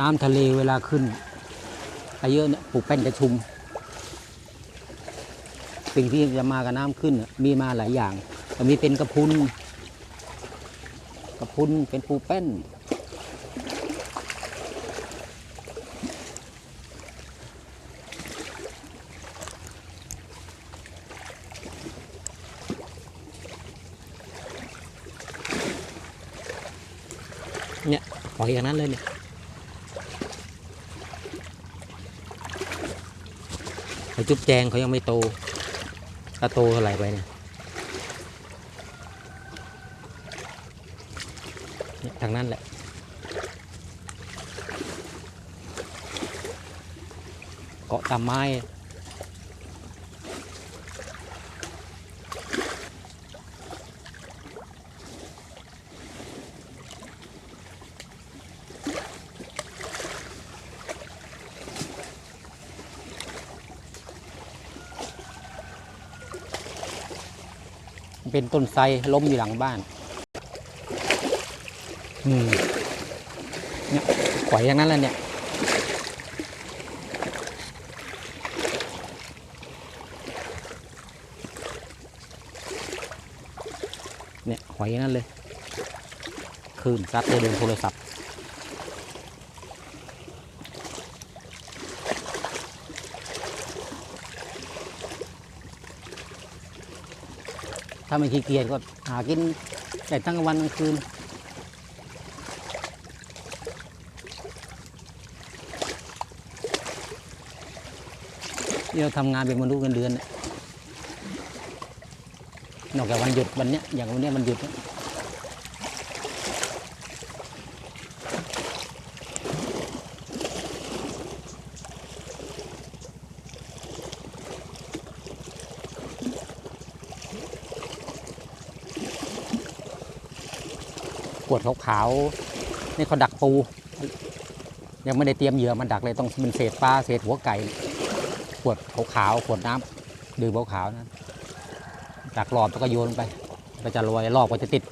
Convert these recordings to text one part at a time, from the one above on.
น้ำทะเลเวลาขึ้นอาเยอะเนี่ยปลูกแป้นกระชุม สิ่งที่จะมากับน้ำขึ้นน่ะมีมาหลายอย่างมีเป็นกระพุนกระพุนเป็นปูแป้น เนี่ยปล่อยอย่างนั้นเลยเนี่ย ไอจุ๊บแจงเขายังไม่โตถ้าโตเท่าไหร่ไปเนี่ยเนี่ยทางนั้นแหละเกาะตามไม้ เป็นต้นไทรล้มอยู่หลังบ้าน อืมเนี่ยปล่อยอย่างนั้นแหละเนี่ยเนี่ยหอยอย่างนั้นเลยคลื่นซัดเลยโดนโทรศัพท์าไม่ขี้เกียจก็หากินแต่ทั้งวันทั้งคืนที่เราทำงานเป็นมนุษย์เงินเดือนเนี่ยนอกจากวันหยุดวันเนี้ยอย่างวันเนี้ยมันหยุด วดขาวๆนี่เขาดักปู ยังไม่ได้เตรียมเหยื่อมันดักเลยต้องเป็นเศษปลาเศษหัวไก่ขวดขาวๆขวดน้ำดื่มขาวๆนั้นจากรอบแล้วก็โยนไปก็จะลอยรอบก็จะติด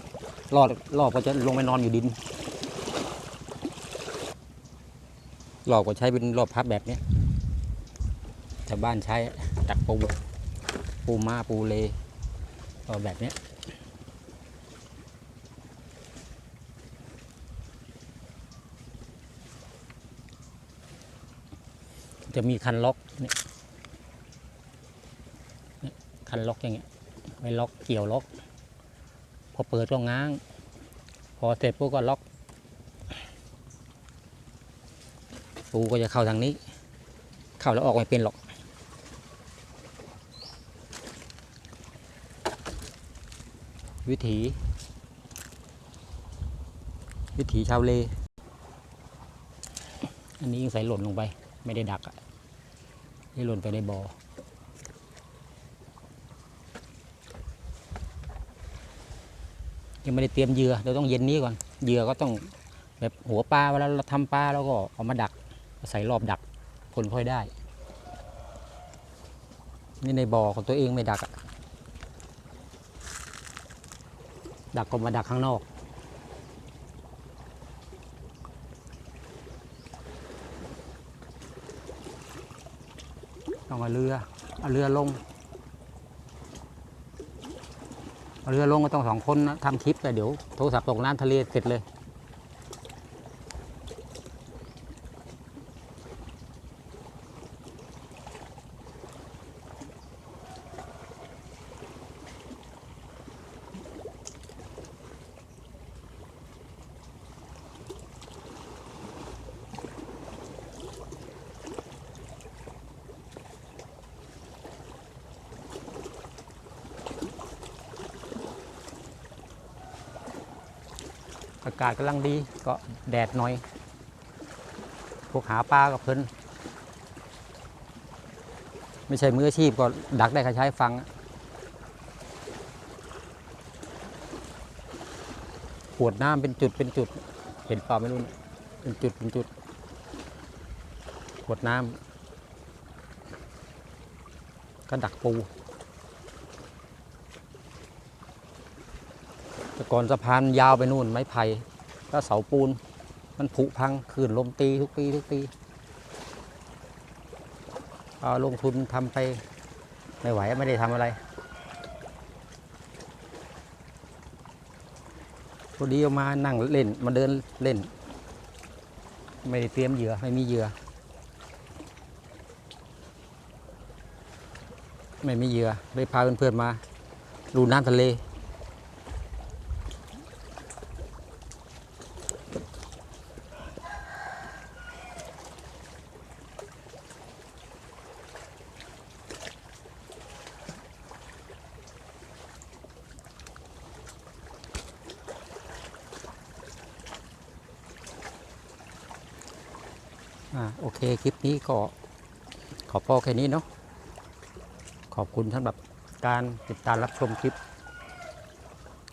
รอบรอบก็จะลงไปนอนอยู่ดินรอบก็ใช้เป็นรอบพับแบบเนี้ยชาวบ้านใช้ดักปูปูมาปูเลรอบแบบเนี้ จะมีคันล็อกเนี่ยคันล็อกอย่างเงี้ยไว้ล็อกเกี่ยวล็อก พอเปิดก็ง้าง พอเสร็จปุ๊บก็ล็อกปูก็จะเข้าทางนี้ เข้าแล้วออกไม่เป็นหรอกวิถี วิถีชาวเล อันนี้ยังใส่หล่นลงไป ไม่ได้ดักอะนี่หล่นไปในบ่อยังไม่ได้เตรียมเหยื่อเดี๋ยวต้องเย็นนี้ก่อนเหยื่อก็ต้องแบบหัวปลาเวลาเราทำปลาแล้วก็เอามาดักใส่รอบดักผลพลอยได้ นี่ในบ่อของตัวเองไม่ดักอะดักก็มาดักข้างนอก ต้องเอาเรือเอาเรือลงเอาเรือลงก็ต้องสองคนนะทำคลิปแต่เดี๋ยวโทรศัพท์ตกน้ำทะเลเสร็จเลย อากาศกำลังดีก็แดดหน่อย พวกหาปลากับเพิ่นไม่ใช่มืออาชีพก็ดักได้ก็ใช้ฟังขวดน้ำเป็นจุดเป็นจุด เห็นเปล่าไม่รู้เป็นจุดเป็นจุดขวดน้ำก็ดักปู แต่ก่อนสะพานยาวไปนู่นไม้ไผ่ก็เสาปูน มันผุพังคืนลมตีทุกปีทุกปีเอาลงทุนทำไปไม่ไหวไม่ได้ทำอะไรพอดีเอามานั่งเล่นมาเดินเล่น ไม่ได้เตรียมเหยื่อไม่มีเหยื่อไม่มีเหยื่อเลยพาเพื่อนๆมาดูน้ำทะเล อ่าโอเคคลิปนี้ก็ขอพอแค่นี้เนาะขอบคุณสำหรับการติดตามรับชมคลิป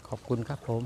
ขอบคุณครับผม